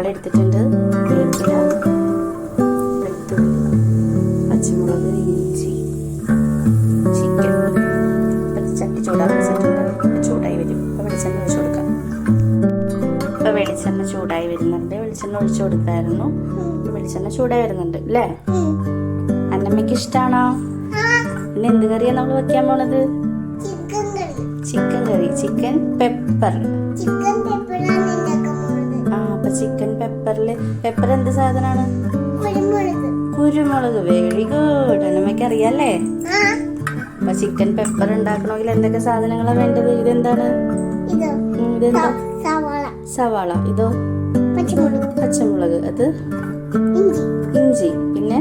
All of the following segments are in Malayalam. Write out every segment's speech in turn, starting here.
സവാള എടുത്തിട്ടുണ്ട്. വേപ്പില വെളുത്തുള്ളി പച്ചമുളക് ഇഞ്ചി ചിക്കൻ. ഇപ്പം ചട്ടി ചൂടാക്കി വെച്ചിട്ടുണ്ട് ചൂടായി വരും. വെളിച്ചെണ്ണ ഒഴിച്ചു കൊടുക്കാം. വെളിച്ചെണ്ണ ചൂടായി വരുന്നുണ്ട്. വെളിച്ചെണ്ണ ഒഴിച്ചു കൊടുത്തായിരുന്നു. വെളിച്ചെണ്ണ ചൂടായി വരുന്നുണ്ട് അല്ലേ? അന്നമ്മയ്ക്ക് ഇഷ്ടമാണോ പിന്നെ എന്ത് കറിയാണ് നമ്മൾ വെക്കാൻ പോണത്? Chicken curry. Chicken curry. Chicken pepper. എന്ത് സാധനമാണ് കുരുമുളക്. വെരി ഗുഡ് അന്നമ്മയ്ക്ക് അറിയാല്ലേ? അപ്പൊ ചിക്കൻ പെപ്പർ ഉണ്ടാക്കണമെങ്കിൽ എന്തൊക്കെ സാധനങ്ങളാ വേണ്ടത്? ഇതെന്താണ്? സവാള. ഇതോ? പച്ചമുളക്. പച്ചമുളക്. അത്? ഇഞ്ചി. പിന്നെ?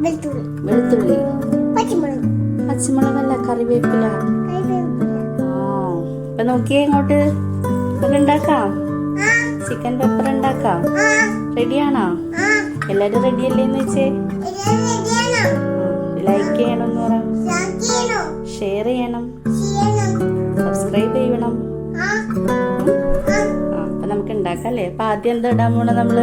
വെളുത്തുള്ളി. വെളുത്തുള്ളി. പച്ചമുളക്. പച്ചമുളകല്ല കറിവേപ്പില. ഇപ്പൊ അപ്പൊ നോക്കിയേ ഇങ്ങോട്ട്. ഉണ്ടാക്കാം. ചിക്കൻ പെപ്പർ ഉണ്ടാക്കാം. റെഡിയാണോ എല്ലാരും റെഡി അല്ലേന്ന് വെച്ചേ? ലൈക്ക് ചെയ്യണം ഷെയർ ചെയ്യണം? സബ്സ്ക്രൈബ് ചെയ്യണം. അപ്പൊ നമുക്ക് ഉണ്ടാക്കാം അല്ലേ? അപ്പൊ ആദ്യം എന്താ ഇടാൻ പോണ നമ്മൾ?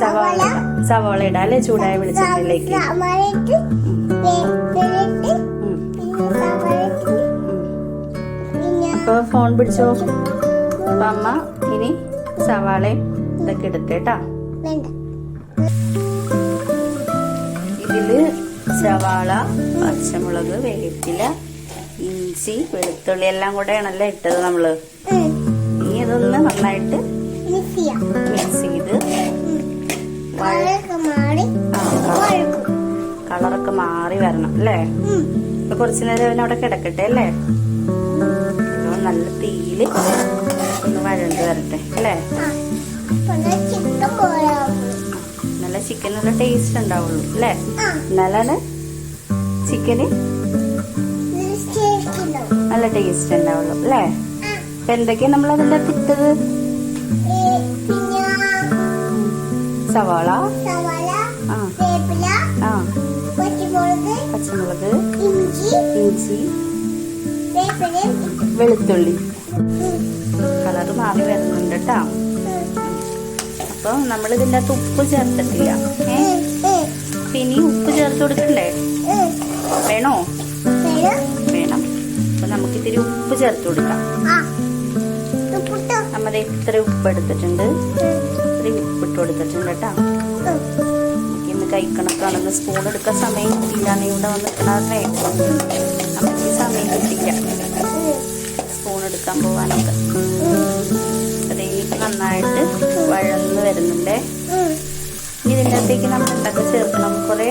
സവാള സവാള. ഇടാം. അല്ലേ? ചൂടായ വെളിച്ചെണ്ണയിലേക്ക് സവാളയിട്ട് ഉം, പേപ്പറിട്ട് ഉം, പിന്നെ സവാളയിട്ട് അപ്പൊ ഫോൺ പിടിച്ചോ? അപ്പൊ അമ്മ ഇനി സവാളയും ഇതൊക്കെ എടുത്തേട്ടാ ഇതിൽ സവാള പച്ചമുളക് വേപ്പില ഇഞ്ചി വെളുത്തുള്ളി എല്ലാം കൂടെയാണല്ലോ ഇട്ടത് നമ്മൾ. നീ ഇനി ഇതൊന്ന് നന്നായിട്ട് മിക്സ് ചെയ്ത് കളറൊക്കെ മാറി വരണം അല്ലേ? കുറച്ചു നേരം അവൻ അവിടെ കിടക്കട്ടെ അല്ലേ? നല്ല തീയിൽ ഒന്ന് വഴണ്ട് വരട്ടെ അല്ലേ? നല്ല ചിക്കൻ നല്ല ടേസ്റ്റ് ഉണ്ടാവുള്ളൂ അല്ലേ? എന്നാലാണ് ചിക്കന് നല്ല ടേസ്റ്റ് ഉണ്ടാവുള്ളൂ അല്ലേ? അപ്പൊ എന്തൊക്കെയാ നമ്മൾ അതിന്റെ അകത്ത് ഇട്ടത് ഏ, പിന്നെ സവാള. പച്ചമുളക് ഇഞ്ചി വെളുത്തുള്ളി. കളർ മാറി വരുന്നുണ്ട് കേട്ടോ അപ്പൊ നമ്മൾ ഇതിന്റെ അകത്ത് ഉപ്പ് ചേർത്തിട്ടില്ല. ഏ? ഇനി ഉപ്പ് ചേർത്ത് കൊടുക്കണ്ടേ? വേണോ? വേണം. അപ്പൊ നമുക്ക് ഇത്തിരി ഉപ്പ് ചേർത്ത് കൊടുക്കാം. നമ്മൾ ഇത്ര ഉപ്പ് എടുത്തിട്ടുണ്ട്. ഇത്ര ഉപ്പ് ഇട്ട് കൊടുത്തിട്ടുണ്ട് കേട്ടോ. ഇന്ന് കൈ കണക്കാണെന്ന് സ്പൂൺ എടുക്കാൻ സമയം കിട്ടിയില്ല. നീ ഇവിടെ വന്നിട്ടുണ്ടായിരുന്നേ നമുക്ക് സമയം കിട്ടില്ല സ്പൂൺ എടുക്കാൻ പോവാനൊക്കെ. ഇനി ഇതിന്റെ അകത്തേക്ക് നമ്മൾ എന്തൊക്കെ ചേർക്കണം? കുറെ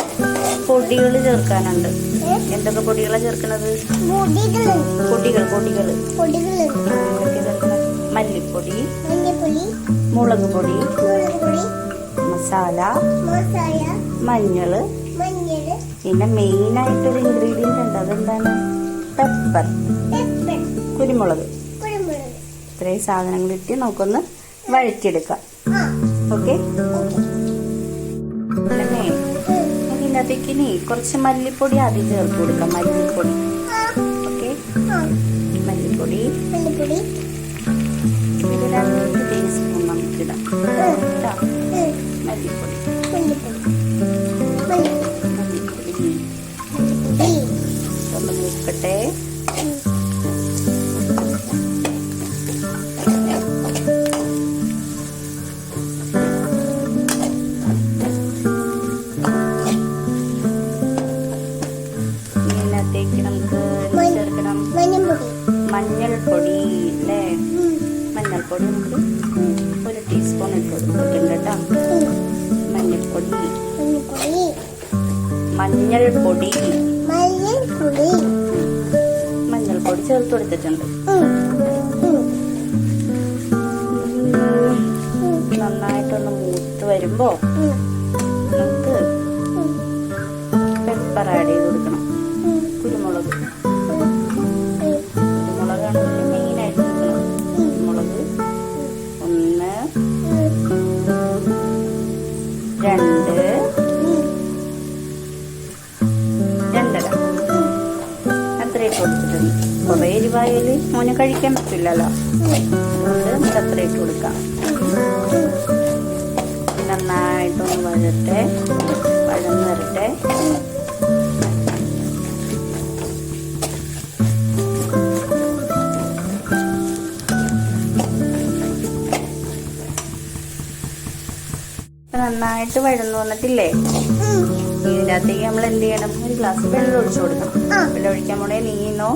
പൊടികൾ ചേർക്കാനുണ്ട്. എന്തൊക്കെ പൊടികളാണ് ചേർക്കണത് പൊടികൾ പൊടികൾ. മല്ലിപ്പൊടി മുളക് പൊടി മസാല മഞ്ഞൾ പിന്നെ മെയിൻ ആയിട്ടൊരു ഇൻഗ്രീഡിയന്റ് ഉണ്ട്. അതെന്താണ്? പെപ്പർ കുരുമുളക്. ഇത്രയും സാധനങ്ങൾ ഇട്ട് നമുക്കൊന്ന് വഴറ്റിയെടുക്കാം. ഓക്കെ? അല്ലേ ഇതിന്റെ അകത്തേക്ക് ഇനി കുറച്ച് മല്ലിപ്പൊടി ആദ്യം ചേർത്ത് കൊടുക്കാം. മല്ലിപ്പൊടി. ഓക്കെ? മല്ലിപ്പൊടി. മല്ലിപ്പൊടി. നമുക്കിടാം. കേട്ടോ? ഉം. മല്ലിപ്പൊടി മല്ലിപ്പൊടി. മഞ്ഞൾപ്പൊടി അല്ലേ. മഞ്ഞൾപ്പൊടി നമുക്ക് ഒരു ടീസ്പൂൺ ഇട്ട് കൊടുത്തിട്ടുണ്ട് കേട്ടോ ഉം. മഞ്ഞൾപ്പൊടി മഞ്ഞൾപ്പൊടി മഞ്ഞൾപ്പൊടി ചേർത്ത് കൊടുത്തിട്ടുണ്ട്. നന്നായിട്ടൊന്ന് മൂത്ത് വരുമ്പോ. നമുക്ക്. പെപ്പർ ആഡ് ചെയ്ത് കൊടുക്കണം എരിവായാൽ മോന് കഴിക്കാൻ പറ്റില്ലല്ലോ. അതുകൊണ്ട് നമുക്ക് അത്ര ഇട്ട് കൊടുക്കാം. നന്നായിട്ടൊന്ന് വഴട്ടെ വഴന്ന് വരട്ടെ നന്നായിട്ട് വഴന്നു വന്നിട്ടില്ലേ? ഇതിന്റെ അകത്തേക്ക് നമ്മൾ എന്ത് ചെയ്യണം? ഒരു ഗ്ലാസ് വെള്ളം ഒഴിച്ചു കൊടുക്കണം. വെള്ളം ഒഴിക്കാൻ പോണേ നീങ്ങുന്നോ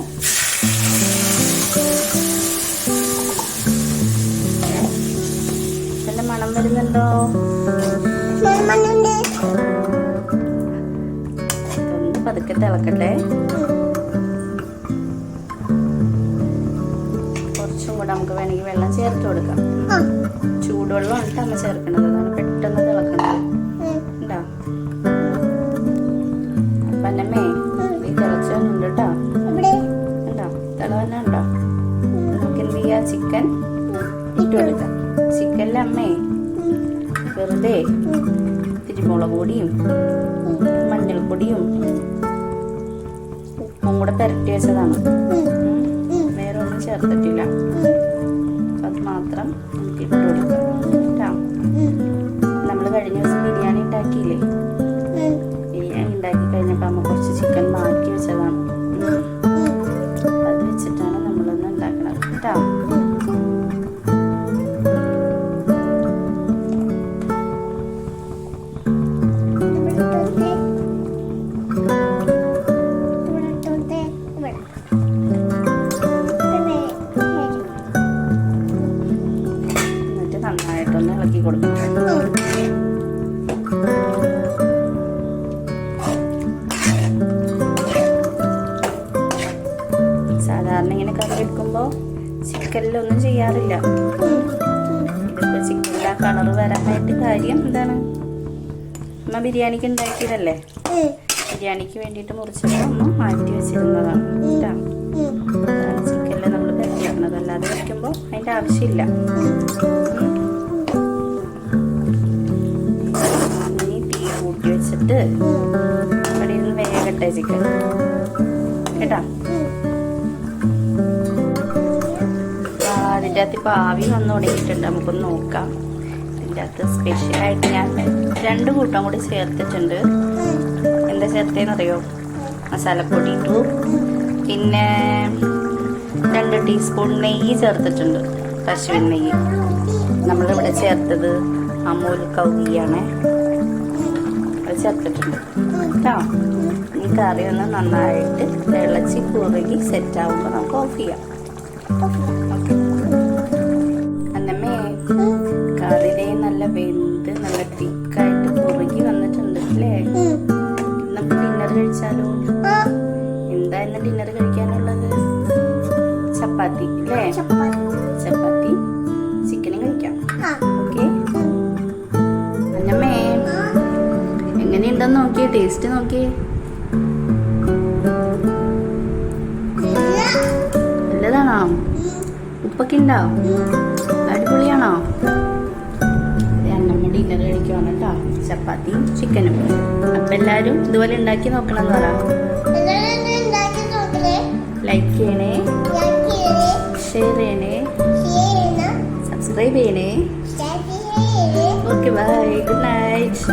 മണം വരുന്നുണ്ടോ മണ്ണുണ്ട് പതുക്കെ തിളക്കട്ടെ. കുറച്ചും കൂടെ നമുക്ക് വേണമെങ്കിൽ വെള്ളം ചേർത്ത് കൊടുക്കാം. ആ. ചൂടുവെള്ളം ഉണ്ട് അമ്മ ചേർക്കണത്. അതാണ് പെട്ടെന്ന് തിളക്കണത്. ഉണ്ടോ? അപ്പൊ അന്നമ്മേ ഈ തിളച്ച് വന്നിട്ടുണ്ട് കേട്ടോ ഉണ്ടോ? തിളവന്നെ ഉണ്ടോ? നമുക്ക് എന്ത് ചെയ്യാ? ചിക്കൻ ഇട്ട് കൊടുക്കാം. ചിക്കനിൽ അമ്മേ വെറുതെ തിരുമുളക് മുളക് പൊടിയും മഞ്ഞൾപ്പൊടിയും ഉപ്പും കൂടെ പുരട്ടി വെച്ചതാണ്. വേറെ ഒന്നും ചേർത്തിട്ടില്ല. അത് മാത്രം നമുക്ക് ഇട്ട് കൊടുക്കാം. നമ്മൾ കഴിഞ്ഞ ദിവസം ബിരിയാണി ഉണ്ടാക്കിയില്ലേ? സാധാരണ ഇങ്ങനെ കറി വെക്കുമ്പോൾ ചിക്കനിലൊന്നും ചെയ്യാറില്ല. ഇതിപ്പോൾ ചിക്കനിൽ ആ വരാനായിട്ട് കാര്യം എന്താണ്? അമ്മ ബിരിയാണിക്ക് ഉണ്ടാക്കിയതല്ലേ? ബിരിയാണിക്ക് വേണ്ടിയിട്ട് മുറിച്ചിട്ട് ഒന്ന് മാറ്റി വെച്ചിരുന്നതാണ് അതാണ് ചിക്കനിൽ നമ്മൾ പെരക്കുന്നത് അല്ലാതെ വയ്ക്കുമ്പോൾ അതിന്റെ ആവശ്യമില്ല. ഇനി തീ കൂട്ടി വെച്ചിട്ട് അവിടെ ഇരുന്ന് വേഗട്ടെ ചിക്കൻ. കേട്ടാ? ആ, അതിന്റെ അകത്ത് ഇപ്പോൾ ആവി വന്നു തുടങ്ങിയിട്ടുണ്ട്. നമുക്കൊന്ന് നോക്കാം. ഇതിന്റെ അകത്ത് സ്പെഷ്യലായിട്ട് ഞാൻ രണ്ട് കൂട്ടം കൂടി ചേർത്തിട്ടുണ്ട്. എന്താ ചേർത്തേന്ന് അറിയോ മസാലപ്പൊടി ഇട്ടു. പിന്നെ രണ്ട് ടീസ്പൂൺ നെയ്യ് ചേർത്തിട്ടുണ്ട്. പശുവിൻ നെയ്യ്. നമ്മളിവിടെ ചേർത്തത് അമൂൽ കൗകിയാണ്. അത് ചേർത്തിട്ടുണ്ട്. കേട്ടോ ഈ കറി ഒന്ന് നന്നായിട്ട് തിളച്ച് കുറുകി സെറ്റ് ആവുമ്പോൾ നമുക്ക് ഓഫ് ചെയ്യാം. ഓക്കെ. നല്ല വെന്ത് നല്ല തിക്കായിട്ട് മുറുകി വന്നിട്ടുണ്ട് അല്ലേ നമുക്ക് ഡിന്നർ കഴിച്ചാലോ? എന്താ ഇന്ന് ഡിന്നർ കഴിക്കാനുള്ളത്? ചപ്പാത്തി അല്ലേ? ചപ്പാത്തി ചിക്കനും കഴിക്കാം. ഓക്കെ അന്നമ്മേ എങ്ങനെയുണ്ടെന്ന് നോക്കിയേ ടേസ്റ്റ് നോക്കിയേ. നല്ലതാണോ? ഉപ്പൊക്കെ ഉണ്ടോ? അടിപൊളിയാണോ? ഡിന്നർ കഴിക്കുവാണ് കേട്ടോ. ചപ്പാത്തിയും ചിക്കനും. അപ്പം എല്ലാവരും ഇതുപോലെ ഉണ്ടാക്കി നോക്കണം എന്ന് പറയാം ലൈക്ക് ചെയ്യണേ. ഷെയർ ചെയ്യണേ. സബ്സ്ക്രൈബ് ചെയ്യണേ. Okay bye good night